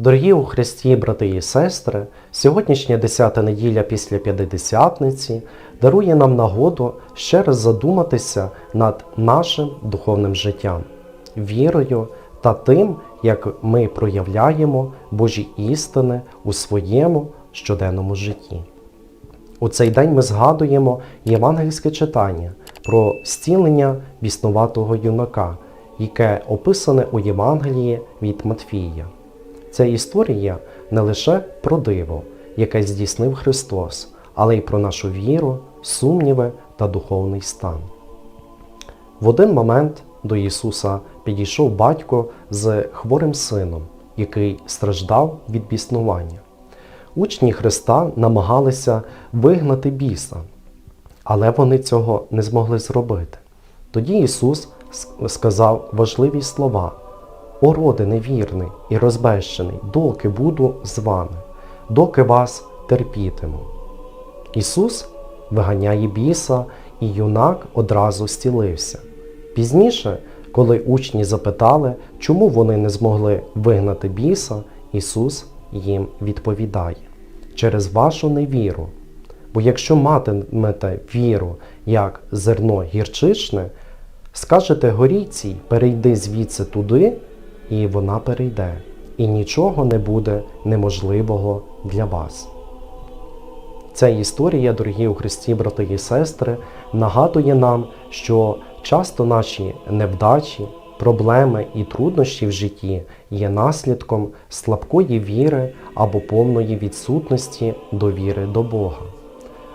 Дорогі у Христі, брати і сестри, сьогоднішня 10 неділя після П'ятидесятниці дарує нам нагоду ще раз задуматися над нашим духовним життям, вірою та тим, як ми проявляємо Божі істини у своєму щоденному житті. У цей день ми згадуємо євангельське читання про зцілення біснуватого юнака, яке описане у Євангелії від Матфія. Ця історія не лише про диво, яке здійснив Христос, але й про нашу віру, сумніви та духовний стан. В один момент до Ісуса підійшов батько з хворим сином, який страждав від біснування. Учні Христа намагалися вигнати біса, але вони цього не змогли зробити. Тоді Ісус сказав важливі слова: О роде невірний і розбещений, доки буду з вами, доки вас терпітиму. Ісус виганяє біса, і юнак одразу зцілився. Пізніше, коли учні запитали, чому вони не змогли вигнати біса, Ісус їм відповідає через вашу невіру. Бо якщо матимете віру як зерно гірчичне, скажете горійці, перейди звідси туди, і вона перейде, і нічого не буде неможливого для вас. Ця історія, дорогі у Христі, брати і сестри, нагадує нам, що часто наші невдачі, проблеми і труднощі в житті є наслідком слабкої віри або повної відсутності довіри до Бога.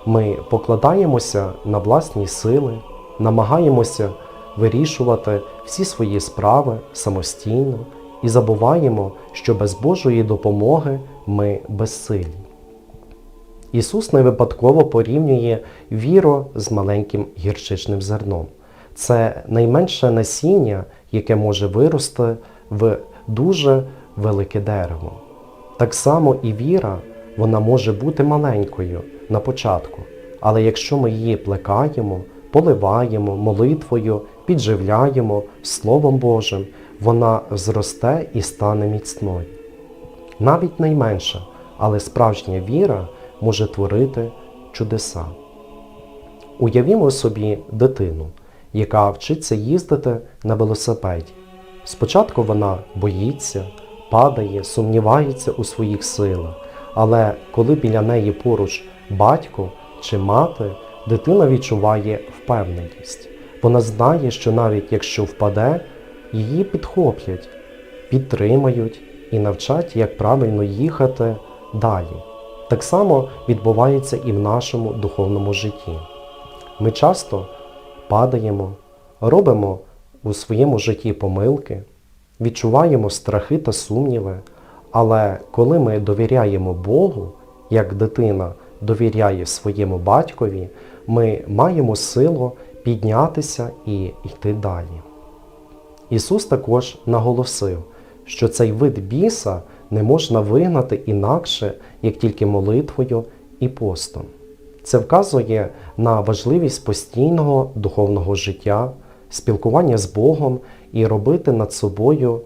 Ми покладаємося на власні сили, намагаємося вирішувати всі свої справи самостійно і забуваємо, що без Божої допомоги ми безсилі. Ісус не випадково порівнює віру з маленьким гірчичним зерном. Це найменше насіння, яке може вирости в дуже велике дерево. Так само і віра, вона може бути маленькою на початку, але якщо ми її плекаємо, поливаємо молитвою, підживляємо Словом Божим, вона зросте і стане міцною. Навіть найменша, але справжня віра може творити чудеса. Уявімо собі дитину, яка вчиться їздити на велосипеді. Спочатку вона боїться, падає, сумнівається у своїх силах, але коли біля неї поруч батько чи мати, дитина відчуває впевненість. Вона знає, що навіть якщо впаде, її підхоплять, підтримають і навчать, як правильно їхати далі. Так само відбувається і в нашому духовному житті. Ми часто падаємо, робимо у своєму житті помилки, відчуваємо страхи та сумніви, але коли ми довіряємо Богу, як дитина довіряє своєму батькові, ми маємо силу піднятися і йти далі. Ісус також наголосив, що цей вид біса не можна вигнати інакше, як тільки молитвою і постом. Це вказує на важливість постійного духовного життя, спілкування з Богом і робити над собою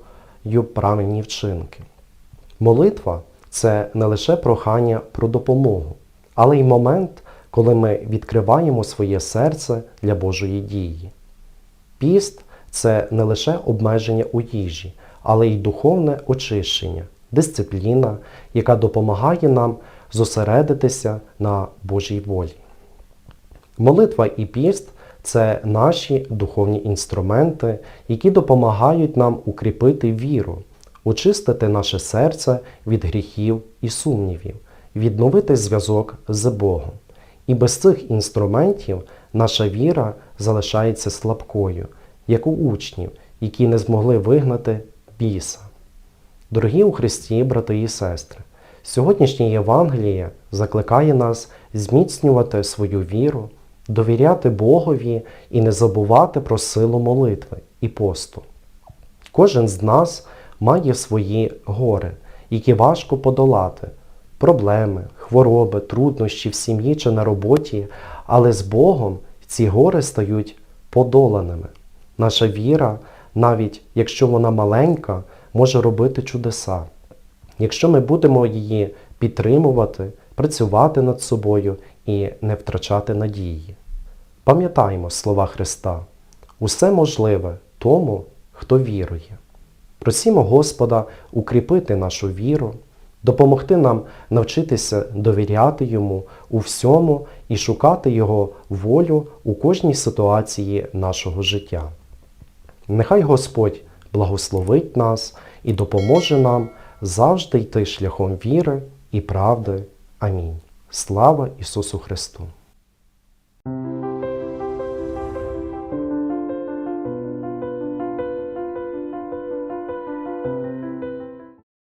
правильні вчинки. Молитва це не лише прохання про допомогу, але й момент, коли ми відкриваємо своє серце для Божої дії. Піст це не лише обмеження у їжі, але й духовне очищення, дисципліна, яка допомагає нам зосередитися на Божій волі. Молитва і піст це наші духовні інструменти, які допомагають нам укріпити віру, очистити наше серце від гріхів і сумнівів, відновити зв'язок з Богом. І без цих інструментів наша віра залишається слабкою, як у учнів, які не змогли вигнати біса. Дорогі у Христі, брати і сестри, сьогоднішнє Євангеліє закликає нас зміцнювати свою віру, довіряти Богові і не забувати про силу молитви і посту. Кожен з нас має свої гори, які важко подолати, проблеми, хвороби, труднощі в сім'ї чи на роботі, але з Богом ці гори стають подоланими. Наша віра, навіть якщо вона маленька, може робити чудеса. якщо ми будемо її підтримувати, працювати над собою і не втрачати надії. Пам'ятаємо слова Христа: усе можливе тому, хто вірує. Просімо Господа укріпити нашу віру, допомогти нам навчитися довіряти Йому у всьому і шукати Його волю у кожній ситуації нашого життя. Нехай Господь благословить нас і допоможе нам завжди йти шляхом віри і правди. Амінь. Слава Ісусу Христу!